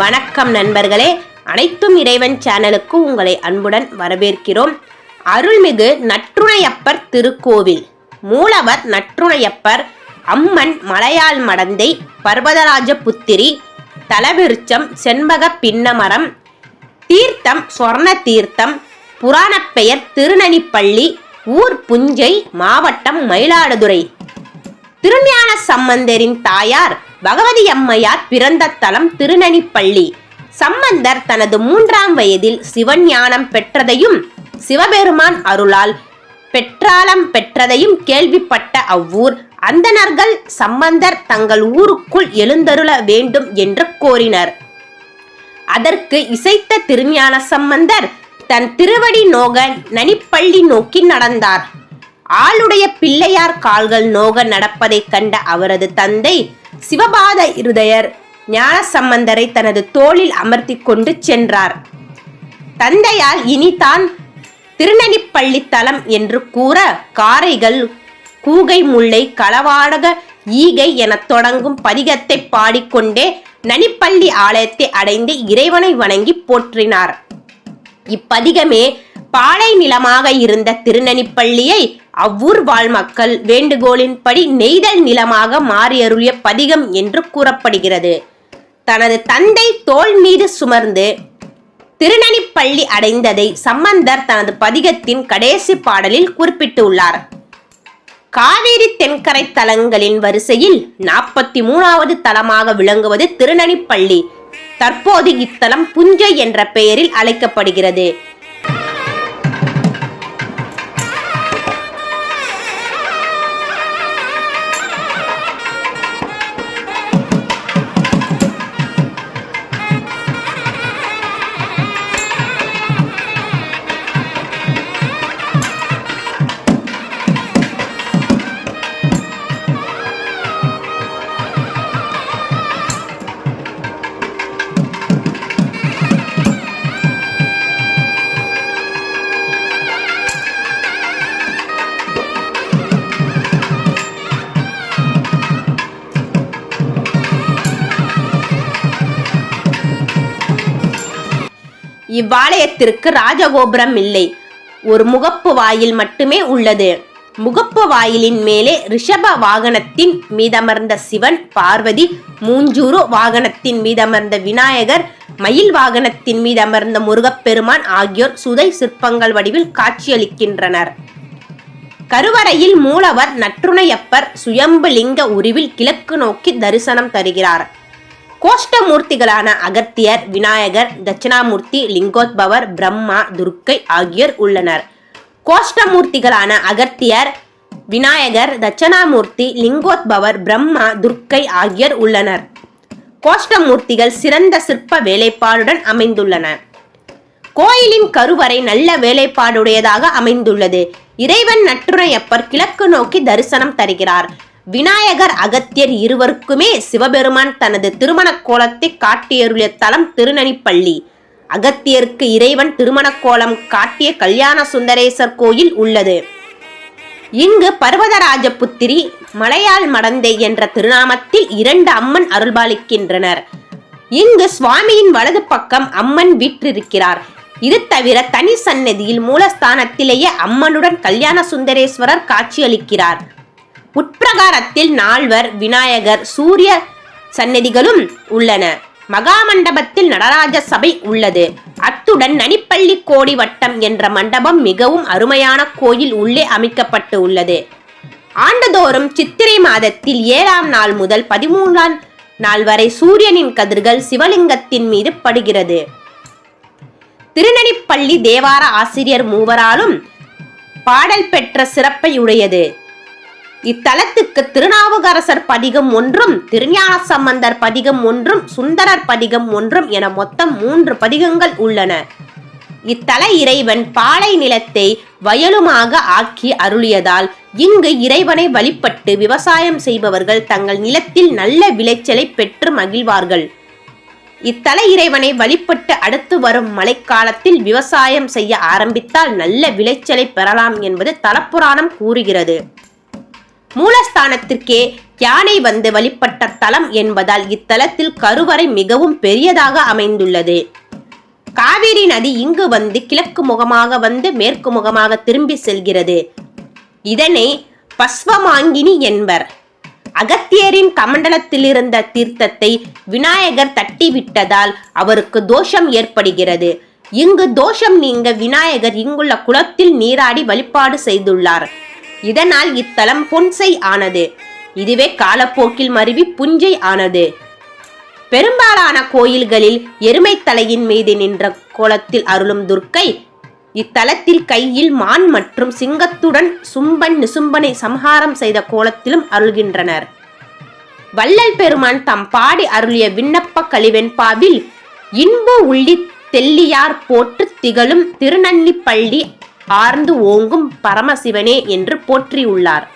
வணக்கம் நண்பர்களே. அனைத்தும் இறைவன் சேனலுக்கு உங்களை அன்புடன் வரவேற்கிறோம். அருள்மிகு நற்றுணையப்பர் திருக்கோவில். மூலவர் நற்றுணையப்பர் அம்மன் மலையாள் மடந்தை பர்வதராஜ புத்திரி தலவிருச்சம் செண்பக பின்னமரம் தீர்த்தம் சொர்ண தீர்த்தம் புராணப் பெயர் திருநனிப்பள்ளி ஊர் புஞ்சை மாவட்டம் மயிலாடுதுறை. திருஞான சம்பந்தரின் தாயார் பகவதி அம்மையார் பிறந்த தலம் திருநனிப்பள்ளி சம்பந்தர் தனது மூன்றாம் வயதில் சிவஞானம் பெற்றதையும் சிவபெருமான் அருளால் பெற்றாலம் பெற்றதையும் கேள்விப்பட்ட அவ்வூர் அந்தணர்கள் சம்பந்தர் தங்கள் ஊருக்குள் எழுந்தருள வேண்டும் என்று கோரினர். அதற்கு இசைத்த திருஞான சம்பந்தர் தன் திருவடி நோக நனிப்பள்ளி நோக்கி நடந்தார். ஆளுடைய பிள்ளையார் கால்கள் நோக நடப்பதைக் கண்ட அவரது தந்தை சிவபாத இருதயர் ஞானசம்பந்தரை தனது தோளில் அமர்த்தி கொண்டு சென்றார். தந்தையால் இனி தான் திருநனிப்பள்ளி தலம் என்று கூற காரைகள் கூகை முல்லை களவாடக ஈகை எனத் தொடங்கும் பதிகத்தை பாடிக்கொண்டே நனிப்பள்ளி ஆலயத்தை அடைந்து இறைவனை வணங்கி போற்றினார். இப்பதிகமே பாலை நிலமாக இருந்த திருநனிப்பள்ளியை அவ்வூர் வாழ் மக்கள் வேண்டுகோளின்படி நெய்தல் நிலமாக மாறியருளிய பதிகம் என்று கூறப்படுகிறது. தனது தந்தை தோள் மீது சுமர்ந்து திருநனிப்பள்ளி அடைந்ததை சம்பந்தர் தனது பதிகத்தின் கடைசி பாடலில் குறிப்பிட்டுள்ளார். காவேரி தென்கரை தலங்களின் வரிசையில் நாற்பத்தி மூணாவது தலமாக விளங்குவது திருநனிப்பள்ளி தற்போது இத்தலம் புஞ்சை என்ற பெயரில் அழைக்கப்படுகிறது. இவ்வாலயத்திற்கு ராஜகோபுரம் இல்லை. ஒரு முகப்பு வாயில் மட்டுமே உள்ளது. முகப்பு வாயிலின் மேலே ரிஷப வாகனத்தின் மீதமர்ந்த சிவன் பார்வதி மூஞ்சூறு வாகனத்தின் மீதமர்ந்த விநாயகர் மயில் வாகனத்தின் மீதமர்ந்த முருகப்பெருமான் ஆகியோர் சுதை சிற்பங்கள் வடிவில் காட்சியளிக்கின்றனர். கருவறையில் மூலவர் நற்றுணையப்பர் சுயம்பு லிங்க உருவில் கிழக்கு நோக்கி தரிசனம் தருகிறார். கோஷ்டமூர்த்திகளான அகத்தியர் விநாயகர் தட்சிணாமூர்த்தி லிங்கோத்பவர் பிரம்மா துர்க்கை ஆகியோர் உள்ளனர். கோஷ்டமூர்த்திகளான அகத்தியர் விநாயகர் தட்சணாமூர்த்தி லிங்கோத்பவர் பிரம்மா துர்க்கை ஆகியோர் உள்ளனர். கோஷ்டமூர்த்திகள் சிறந்த சிற்ப வேலைப்பாடுடன் அமைந்துள்ளன. கோயிலின் கருவறை நல்ல வேலைப்பாடுடையதாக அமைந்துள்ளது. இறைவன் நற்றுணையப்பர் கிழக்கு நோக்கி தரிசனம் தருகிறார். விநாயகர் அகத்தியர் இருவருக்குமே சிவபெருமான் தனது திருமணக் கோலத்தை காட்டியருளிய தலம் திருநனிப்பள்ளி அகத்தியருக்கு இறைவன் திருமணக் கோலம் காட்டிய கல்யாண சுந்தரேசர் கோயில் உள்ளது. இங்கு பர்வதராஜ புத்திரி மலையாள் மடந்தை என்ற திருநாமத்தில் இரண்டு அம்மன் அருள்பாலிக்கின்றனர். இங்கு சுவாமியின் வலது பக்கம் அம்மன் வீற்றிருக்கிறார். இது தவிர தனி சன்னதியில் மூலஸ்தானத்திலேயே அம்மனுடன் கல்யாண சுந்தரேஸ்வரர் காட்சியளிக்கிறார். உட்பிரகாரத்தில் நால்வர் விநாயகர் சூரிய சன்னதிகளும் உள்ளன. மகாமண்டபத்தில் நடராஜ சபை உள்ளது. அத்துடன் நனிப்பள்ளி கோடி வட்டம் என்ற மண்டபம் மிகவும் அருமையான கோயில் உள்ளே அமைக்கப்பட்டு உள்ளது. ஆண்டுதோறும் சித்திரை மாதத்தில் ஏழாம் நாள் முதல் பதிமூன்றாம் நாள் வரை சூரியனின் கதிர்கள் சிவலிங்கத்தின் மீது படுகிறது. திருநனிப்பள்ளி தேவார ஆசிரியர் மூவராலும் பாடல் பெற்ற சிறப்பை உடையது. இத்தலத்துக்கு திருநாவுக்கரசர் பதிகம் ஒன்றும் திருஞான சம்பந்தர் பதிகம் ஒன்றும் சுந்தரர் பதிகம் ஒன்றும் என மொத்தம் மூன்று பதிகங்கள் உள்ளன. இத்தல இறைவன் பாலை நிலத்தை வயலுமாக ஆக்கி அருளியதால் இங்கு இறைவனை வழிபட்டு விவசாயம் செய்பவர்கள் தங்கள் நிலத்தில் நல்ல விளைச்சலை பெற்று மகிழ்வார்கள். இத்தல இறைவனை வழிபட்டு அடுத்து வரும் மழைக்காலத்தில் விவசாயம் செய்ய ஆரம்பித்தால் நல்ல விளைச்சலை பெறலாம் என்பது தலப்புராணம் கூறுகிறது. மூலஸ்தானத்திற்கே யானை வந்து வழிபட்ட தலம் என்பதால் இத்தலத்தில் கருவறை மிகவும் பெரியதாக அமைந்துள்ளது. காவேரி நதி இங்கு வந்து கிழக்கு முகமாக வந்து மேற்கு முகமாக திரும்பி செல்கிறது. இதனை பஸ்வமாங்கினி என்பர். அகத்தியரின் கமண்டலத்தில் இருந்த தீர்த்தத்தை விநாயகர் தட்டிவிட்டதால் அவருக்கு தோஷம் ஏற்படுகிறது. இங்கு தோஷம் நீங்க விநாயகர் இங்குள்ள குளத்தில் நீராடி வழிபாடு செய்துள்ளார். இதனால் இத்தலம் பொன்சை ஆனது. இதுவே காலப்போக்கில் மருவி புஞ்சை ஆனது. பெரும்பாலான கோயில்களில் எருமை தலையின் மீது நின்ற கோலத்தில் அருளும் துர்க்கை இத்தலத்தில் கையில் மான் மற்றும் சிங்கத்துடன் சும்பன் நிசும்பனை சம்ஹாரம் செய்த கோலத்திலும் அருள்கின்றனர். வள்ளல் பெருமான் தம் பாடி அருளிய விண்ணப்ப கழிவெண்பாவில் இன்பு உள்ளி தெல்லியார் போற்று திகழும் திருநன்னிப்பள்ளி ஆர்ந்து ஓங்கும் பரமசிவனே என்று போற்றியுள்ளார்.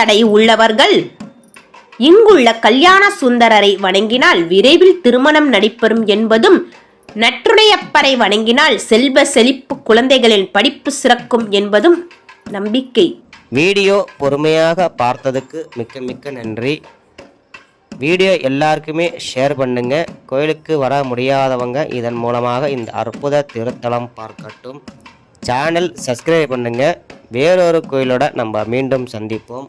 தடை உள்ளவர்கள். இங்குள்ள கல்யாண சுந்தரரை வணங்கினால் விரைவில் திருமணம் நடைபெறும் என்பதும் நற்றுணையப்பரை வணங்கினால் செல்வ செழிப்பு குழந்தைகளின் படிப்பு சிறக்கும் என்பதும் நம்பிக்கை. வீடியோ பொறுமையாக பார்த்ததுக்கு மிக்க மிக்க நன்றி. வீடியோ எல்லாருக்குமே ஷேர் பண்ணுங்க. கோயிலுக்கு வர முடியாதவங்க இதன் மூலமாக இந்த அற்புத திருத்தலம் பார்க்கட்டும். சேனல் சப்ஸ்கிரைப் பண்ணுங்க. வேறொரு கோயிலோட நம்ம மீண்டும் சந்திப்போம்.